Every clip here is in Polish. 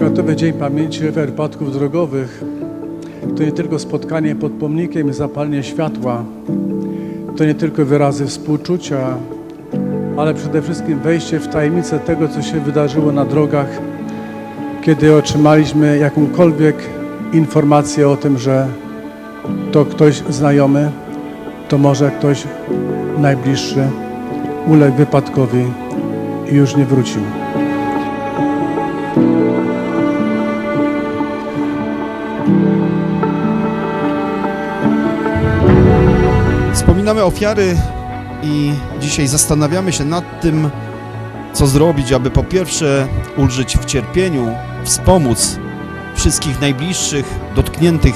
Narodowy Dzień Pamięci Ofiar Wypadków Drogowych to nie tylko spotkanie pod pomnikiem i zapalenie światła, to nie tylko wyrazy współczucia, ale przede wszystkim wejście w tajemnicę tego, co się wydarzyło na drogach, kiedy otrzymaliśmy jakąkolwiek informację o tym, że to ktoś znajomy, to może ktoś najbliższy uległ wypadkowi i już nie wrócił. Wspominamy ofiary i dzisiaj zastanawiamy się nad tym, co zrobić, aby po pierwsze ulżyć w cierpieniu, wspomóc wszystkich najbliższych dotkniętych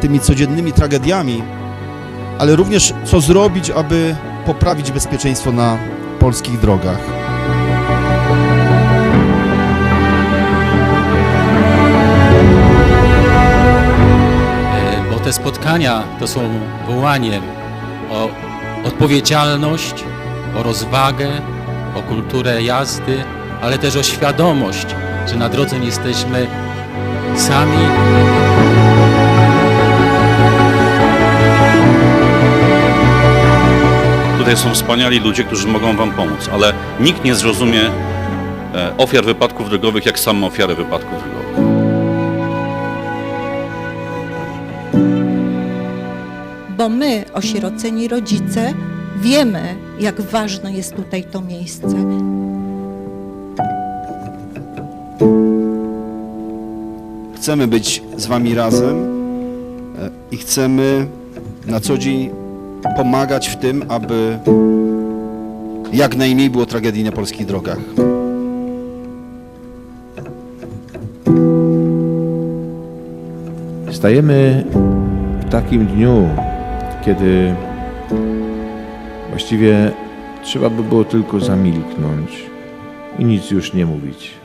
tymi codziennymi tragediami, ale również co zrobić, aby poprawić bezpieczeństwo na polskich drogach. Te spotkania to są wołaniem o odpowiedzialność, o rozwagę, o kulturę jazdy, ale też o świadomość, że na drodze nie jesteśmy sami. Tutaj są wspaniali ludzie, którzy mogą Wam pomóc, ale nikt nie zrozumie e, ofiar wypadków drogowych jak same ofiary wypadków drogowych. Bo my, osieroceni rodzice, wiemy, jak ważne jest tutaj to miejsce. Chcemy być z Wami razem e, i chcemy na co dzień pomagać w tym, aby jak najmniej było tragedii na polskich drogach. Stajemy w takim dniu, kiedy właściwie trzeba by było tylko zamilknąć i nic już nie mówić.